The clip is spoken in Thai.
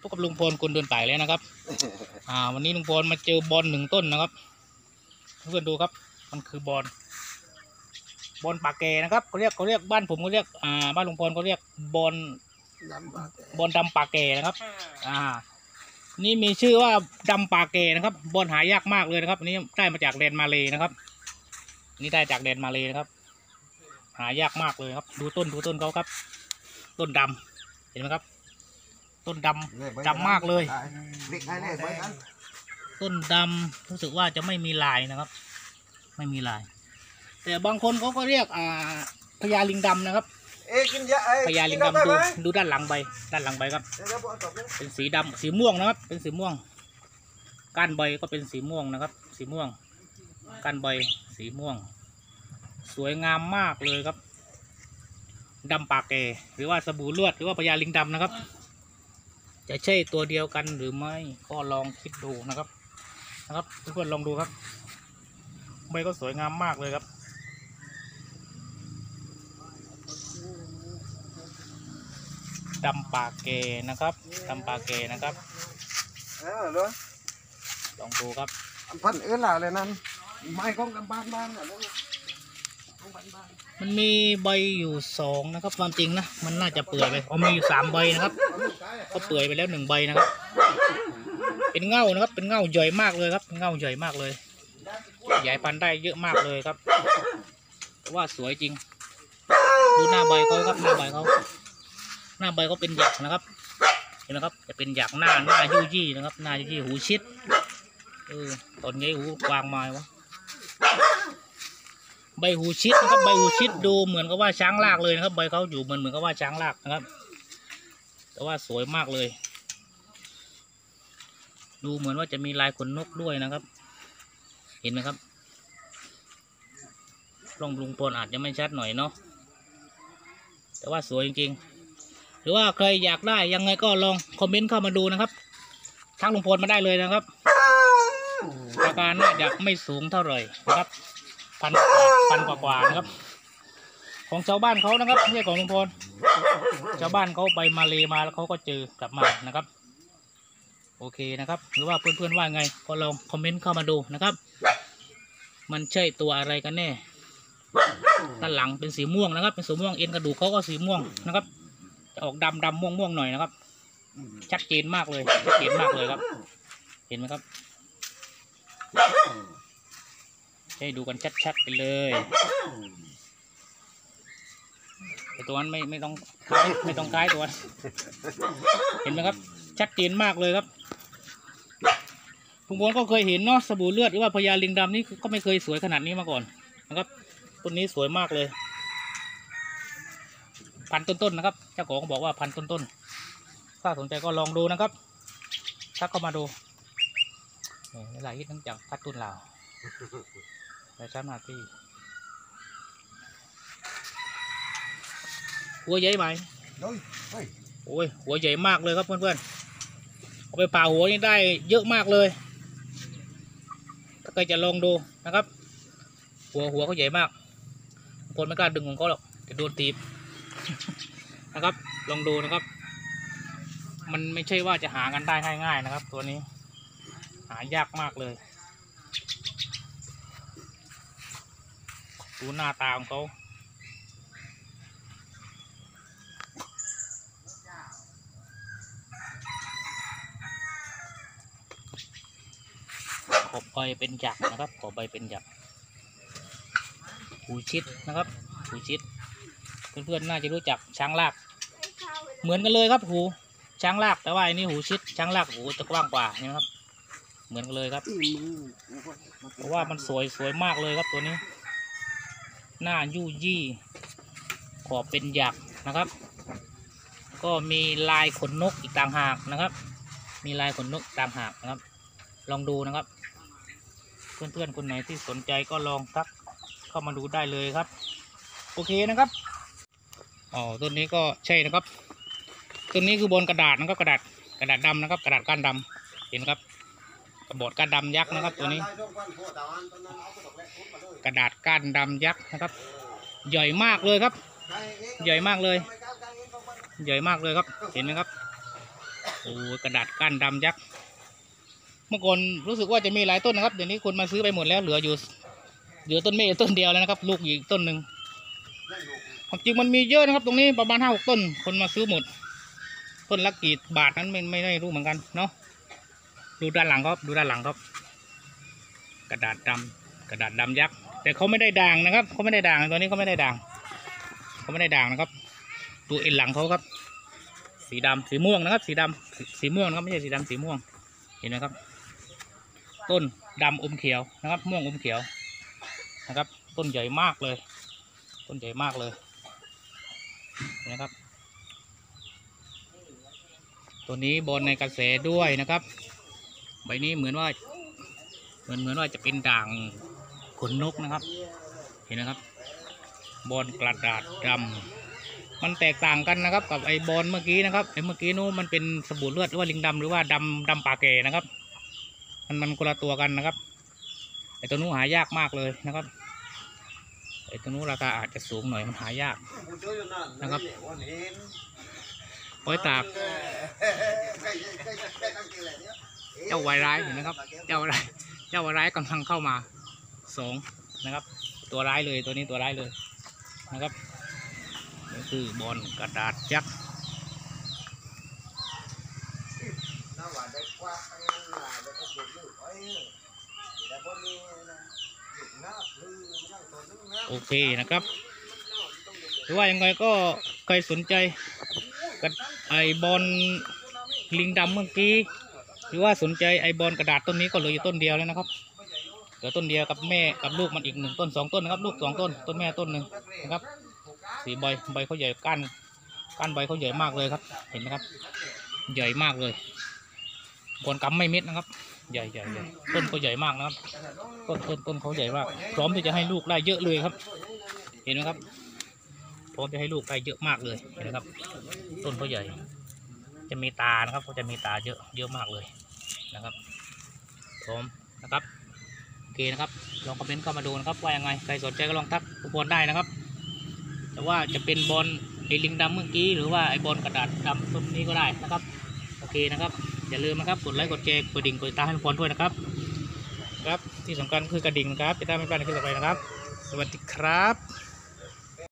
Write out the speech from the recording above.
พบกับลุงพลคนเดินป่ายแล้วนะครับ อ่า วันนี้ลุงพลมาเจอบอลหนึ่งต้นนะครับเพื่อนๆดูครับ มันคือบอลบอลปากแกนะครับเขาเรียกเขาเรียกบ้านผมเขาเรียกอ่าบ้านลุงพลเขาเรียกบอลลำบากบอลดำปากแกนะครับ อ่า นี่มีชื่อว่าดำปากแกนะครับ บอลหายากมากเลยนะครับอันนี้ได้มาจากแดนมาเลยนะครับอันนี่ได้จากแดนมาเลยนะครับ หายากมากเลยครับ ดูต้นดูต้นเขาครับ ต้นดำเห็นไหมครับ ต้นดำจำมากเลยเด็กไอ้เนี่ยไปกันต้นดำรู้สึกว่าจะไม่มีลายนะครับ ไม่มีลาย แต่บางคนเขาก็เรียกอ่าพญาลิงดำนะครับเอ้ยกินยาเอ้ยพญาลิงกินดำดูไหมดูด้านหลังใบ ด้านหลังใบครับเดี๋ยวเดี๋ยวผมเอาตบเลยเป็นสีดำสีม่วงนะครับ เป็นสีม่วง ก้านใบก็เป็นสีม่วงนะครับ สีม่วง ก้านใบสีม่วง สวยงามมากเลยครับดำปากแกหรือว่าสบู่ลวดหรือว่าพญาลิงดำนะครับ จะใช่ตัวเดียวกันหรือไม่ก็ลองคิดดูนะครับ นะครับเพื่อนๆลองดูครับใบก็สวยงามมากเลยครับดำปากเกนะครับดำปากเกนะครับเออเดี๋ยวลองดูครับอันพันเอื้อหล่าเลยนั่นไม้ของกันบ้านบ้านอะลูกของบ้านบ้าน มันมีใบอยู่สองนะครับความจริงนะมันน่าจะเปื่อยไปอ๋อมีอยู่สามใบนะครับ ก็เปื่อยไปแล้วหนึ่งใบนะครับ เป็นเง่านะครับ เป็นเง่าใหญ่มากเลยครับเง่าใหญ่มากเลยขยายพันธุ์ได้เยอะมากเลยครับว่าสวยจริง ดูหน้าใบเขาครับหน้าใบเขาหน้าใบเขาเป็นหยักนะครับ เห็นไหมครับ จะเป็นหยักหน้าหน้ายู่ยี่นะครับ หน้ายู่ยี่หูชิดเออตอนนี้หูกวางมาวะ ใบหูชิดนะครับใบหูชิดดูเหมือนกับว่าช้างลากเลยนะครับ ใบเขาอยู่เหมือนเหมือนกับว่าช้างลากนะครับ แต่ว่าสวยมากเลย ดูเหมือนว่าจะมีลายขนนกด้วยนะครับ เห็นไหมครับลองลุงพลอาจจะไม่ชัดหน่อยเนาะแต่ว่าสวยจริงๆ หรือว่าใครอยากได้ยังไงก็ลองคอมเมนต์เข้ามาดูนะครับทักลุงพลมาได้เลยนะครับราคาน่าจะไม่สูงเท่าไหร่นะครับ พันกว่าพันกว่ากว่านะครับ ของชาวบ้านเขานะครับไม่ใช่ของลุงพลชาวบ้านเขาไปมาเลมาแล้วเขาก็เจอกลับมานะครับ โอเคนะครับ หรือว่าเพื่อนๆว่าไงก็ลองคอมเมนต์เข้ามาดูนะครับ มันใช่ตัวอะไรกันแน่ด้านหลังเป็นสีม่วงนะครับ เป็นสีม่วงเอ็นกระดูกเขาก็สีม่วงนะครับจะออกดำดำม่วงม่วงๆหน่อยนะครับ ชัดเจนมากเลยชัดเจนมากเลยครับ เห็นไหมครับ ให้ดูกันชัดๆไปเลย ไอตัวนั้นไม่ไม่ต้องคล้ายไม่ต้องคล้ายตัว เห็นไหมครับ ชัดเจนมากเลยครับลุงพลก็เคยเห็นเนาะสบู่เลือดหรือว่าพญาลิงดำนี่ก็ไม่เคยสวยขนาดนี้มาก่อนนะครับต้นนี้สวยมากเลย พันต้นๆนะครับ เจ้าของบอกว่าพันต้นๆถ้าสนใจก็ลองดูนะครับถ้าเข้ามาดูนี่เวลาฮิตทั้งจากพัดตุนลา วแต่ช้ำนาที่หัวใหญ่ไหมเฮ้ยเฮ้ยโอ้ยหัวใหญ่มากเลยครับเพื่อนๆเอาไปผ่าหัวนี่ได้เยอะมากเลยถ้าใครจะลองดูนะครับ หัวหัวเขาใหญ่มากคนไม่กล้าดึงของเขาหรอกจะโดนตีบนะครับ ลองดูนะครับ มันไม่ใช่ว่าจะหากันได้ง่ายๆนะครับ ตัวนี้ หายากมากเลย ดูหน้าตาของเขาขอบใบเป็นหยักนะครับขอบใบเป็นหยักหูชิดนะครับหูชิด เพื่อนๆน่าจะรู้จักช้างลาก เหมือนกันเลยครับหูช้างลากแต่ว่าอันนี้หูชิดช้างลากหูจะกว้างกว่าใช่ครับ เหมือนกันเลยครับเพราะว่ามันสวยสวยมากเลยครับตัวนี้ หน้ายู่ยี่ขอบเป็นหยักนะครับ ก็มีลายขนนกอีกต่างหากนะครับ มีลายขนนกต่างหากนะครับ ลองดูนะครับ เพื่อนๆคนไหนที่สนใจก็ลองทักเข้ามาดูได้เลยครับ โอเคนะครับอ๋อต้นนี้ก็ใช่นะครับต้นนี้คือบนกระดาษนะครับกระดาษกระดาษดำนะครับ กระดาษก้านดำเห็นครับ กระบอกก้านดำยักษ์นะครับ ตัวนี้ กระดาษก้านดำยักษ์นะครับ ใหญ่มากเลยครับ ใหญ่มากเลย ใหญ่มากเลยครับ เห็นไหมครับโอ้กระดาษก้านดำยักษ์เมื่อก่อนรู้สึกว่าจะมีหลายต้นนะครับเดี๋ยวนี้คนมาซื้อไปหมดแล้วเหลืออยู่เหลือต้นเมฆต้นเดียวแล้วนะครับ ลูกอีกต้นหนึ่งความจริงมันมีเยอะนะครับ ตรงนี้ประมาณห้าหกต้น คนมาซื้อหมด ต้นละกี่บาทนั้นไม่ไม่ได้รู้เหมือนกันเนาะ ดูด้านหลังครับ ดูด้านหลังครับ กระดาษดำกระดาษดำยักษ์ แต่เขาไม่ได้ด่างนะครับเขาไม่ได้ด่างตัวนี้เขาไม่ได้ด่างเขาไม่ได้ด่างนะครับ ตัวเอ็นหลังเขาครับ สีดำสีม่วงนะครับ สีดำสีสีม่วงนะครับไม่ใช่สีดำสีม่วง เห็นไหมครับ ต้นดำอมเขียวนะครับ ม่วงอมเขียวนะครับ ต้นใหญ่มากเลย ต้นใหญ่มากเลยนไหมครับตัวนี้บอลในกระแสด้วยนะครับ ใบนี้เหมือนว่า เหมือนเหมือนว่าจะเป็นด่างขนนกนะครับ เห็นนะครับ บอลกระดาษดำมันแตกต่างกันนะครับ กับไอ้บอลเมื่อกี้นะครับไอ้เมื่อกี้นู้นมันเป็นสบู่เลือดหรือว่าลิงดำหรือว่าดำดำปลาแก่นะครับ มันมันคนละตัวกันนะครับไอ้ตัวนู้นหายากมากเลยนะครับไอ้ตัวนู้นราคาอาจจะสูงหน่อยมันหายากนะครับปล่อยตาก เจ้าไวร้ายเห็นนะครับ เจ้าร้ายเจ้าไวร้ายกำลังเข้ามาสองนะครับ ตัวร้ายเลยตัวนี้ตัวร้ายเลยนะครับนี่คือบอลกระดาษยักษ์โอเคนะครับหรือว่ายังไงก็ใครสนใจกับไอบอลลิงดำเมื่อกี้ หรือว่าสนใจไอบอลกระดาษต้นนี้ก็เหลืออยู่ต้นเดียวแล้วนะครับเหลือต้นเดียวกับแม่กับลูกมันอีกหนึ่งต้นสองต้นนะครับลูกสองต้นต้นแม่ต้นหนึ่งนะครับ สีใบใบเขาใหญ่ก้านก้านใบเขาใหญ่มากเลยครับ เห็นไหมครับ ใหญ่มากเลยบอลกำไม่เม็ดนะครับ ใหญ่ใหญ่ใหญ่ต้นเขาใหญ่มากนะครับ ต้นต้นต้นเขาใหญ่มาก พร้อมที่จะให้ลูกได้เยอะเลยครับ เห็นไหมครับ พร้อมจะให้ลูกได้เยอะมากเลยเห็นไหมครับ ต้นเขาใหญ่ จะมีตานะครับเขาจะมีตาเยอะเยอะมากเลย นะครับพร้อมนะครับโอเคนะครับลองคอมเมนต์เข้ามาดูนะครับว่ายังไงใครสนใจก็ลองทักบอลได้นะครับ แต่ว่าจะเป็นบอลไอลิงดำเมื่อกี้หรือว่าไอบอลกระดาษดำต้นนี้ก็ได้นะครับโอเคนะครับอย่าลืมนะครับกดไลค์กดแชร์กดดิ่งกดติดตามให้ทุกคนด้วยนะครับครับที่สำคัญคือกระดิ่งนะครับจะได้ไม่พลาดในคลิปต่อไปนะครับ สวัสดีครับ